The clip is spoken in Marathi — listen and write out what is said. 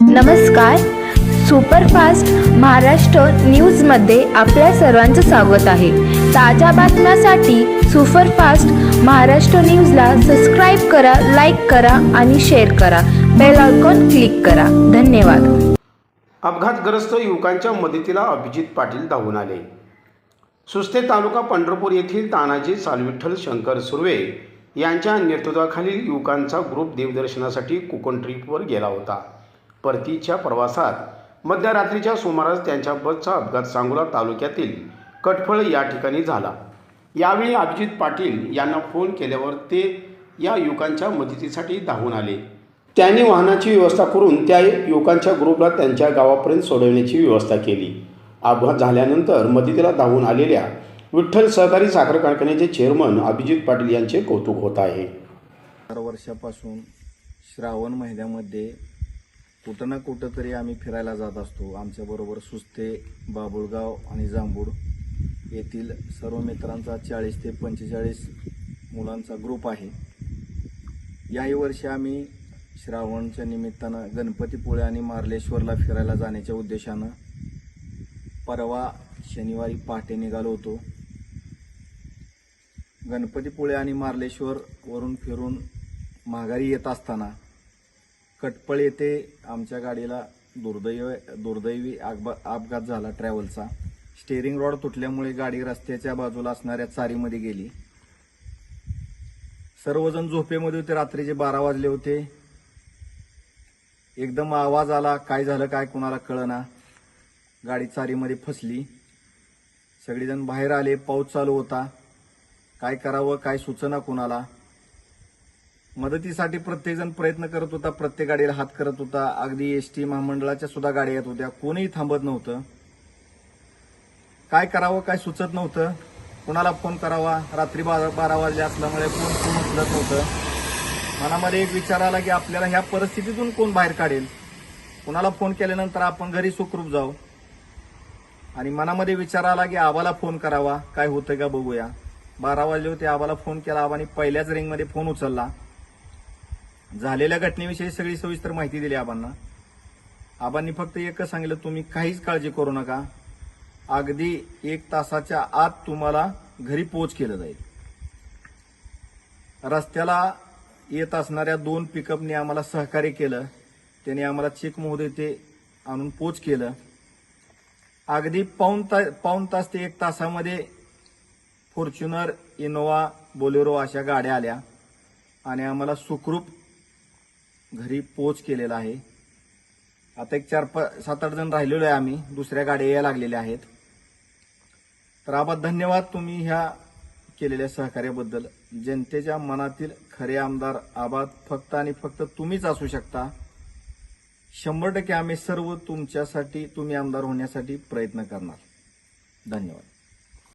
नमस्कार. सुपरफास्ट महाराष्ट्र न्यूजमध्ये आपल्या सर्वांचं स्वागत आहे. ताज्या बातम्यासाठी सुपरफास्ट महाराष्ट्र न्यूजला सबस्क्राईब करा लाईक करा आणि शेअर करा. बेल आयकॉन क्लिक करा. धन्यवाद. अपघातग्रस्त युवकांच्या मदतीला अभिजित पाटील धावून आले. सुस्ते तालुका पंढरपूर येथील तानाजी सालविठ्ठल शंकर सुर्वे यांच्या नेतृत्वाखालील युवकांचा ग्रुप देवदर्शनासाठी कोकण ट्रीपवर गेला होता. परतीच्या प्रवासात. मध्यरात्रीच्या सुमारास त्यांच्या बसचा अपघात सांगोला तालुक्यातील कटफळ या ठिकाणी झाला. यावेळी अभिजित पाटील यांना फोन केल्यावर ते या युवकांच्या मदतीसाठी धावून आले. त्यांनी वाहनाची व्यवस्था करून त्या युवकांच्या ग्रुपला त्यांच्या गावापर्यंत सोडवण्याची व्यवस्था केली. अपघात झाल्यानंतर मदतीला धावून आलेल्या विठ्ठल सहकारी साखर कारखान्याचे चेअरमन अभिजित पाटील यांचे कौतुक होत आहे. चार वर्षापासून श्रावण महिन्यामध्ये कुठं ना कुठं तरी आम्ही फिरायला जात असतो. आमच्याबरोबर सुस्ते बाबुळगाव आणि जांभूड येथील सर्व मित्रांचा चाळीस ते पंचेचाळीस मुलांचा ग्रुप आहे. याही वर्षी आम्ही श्रावणच्या निमित्तानं गणपतीपुळे आणि मार्लेश्वरला फिरायला जाण्याच्या उद्देशानं परवा शनिवारी पहाटे निघालो होतो. गणपतीपुळे आणि मार्लेश्वरवरून फिरून माघारी येत असताना कटपळ येथे आमच्या गाडीला दुर्दैव दुर्दैवी अपघा अपघात झाला ट्रॅव्हलचा स्टेअरिंग रॉड तुटल्यामुळे गाडी रस्त्याच्या बाजूला असणाऱ्या चारीमध्ये गेली. सर्वजण झोपेमध्ये होते रात्रीचे बारा वाजले होते. एकदम आवाज आला काय झालं काय कुणाला कळना. गाडी चारीमध्ये फसली. सगळेजण बाहेर आले पाऊस चालू होता. काय करावं काय सुचना कुणाला? मदतीसाठी प्रत्येकजण प्रयत्न करत होता प्रत्येक गाडीला हात करत होता. अगदी एस टी महामंडळाच्या सुद्धा गाड्या येत होत्या. कोणीही थांबत नव्हतं. काय करावं काय सुचत नव्हतं. कुणाला फोन करावा रात्री बारा बारा वाजले असल्यामुळे फोन उचलत नव्हतं. मनामध्ये एक विचार आला की आपल्याला ह्या परिस्थितीतून कोण बाहेर काढेल? कुणाला फोन केल्यानंतर आपण घरी सुखरूप जाऊ? आणि मनामध्ये विचार आला की आबाला फोन करावा. काय होतं का बघूया. बारा वाजले होते आबाला फोन केला आबाने पहिल्याच रिंगमध्ये फोन उचलला. झालेल्या घटनेविषयी सगळी सविस्तर माहिती दिली आबांना. आबांनी फक्त एकच सांगितलं तुम्ही काहीच काळजी करू नका. अगदी एक तासाच्या आत तुम्हाला घरी पोच केलं जाईल. रस्त्याला येत असणाऱ्या दोन पिकअपने आम्हाला सहकार्य केलं. त्याने आम्हाला चेक महोदय ते आणून पोच केलं. अगदी पाऊन ता पाऊन तास ते एक तासामध्ये फॉर्च्युनर इनोवा बोलेरो अशा गाड्या आल्या. आणि आम्हाला सुखरूप घरी पोच केलेला आहे. आता एक चार पाच सात आठ जण राहिलेलो आहे आम्ही. दुसऱ्या गाड्या यायला लागलेल्या आहेत. तर आबाद धन्यवाद तुम्ही ह्या केलेल्या सहकार्याबद्दल. जनतेच्या मनातील खरे आमदार आबाद फक्त आणि फक्त तुम्हीच असू शकता. शंभर टक्के आम्ही सर्व तुमच्यासाठी तुम्ही आमदार होण्यासाठी प्रयत्न करणार. धन्यवाद.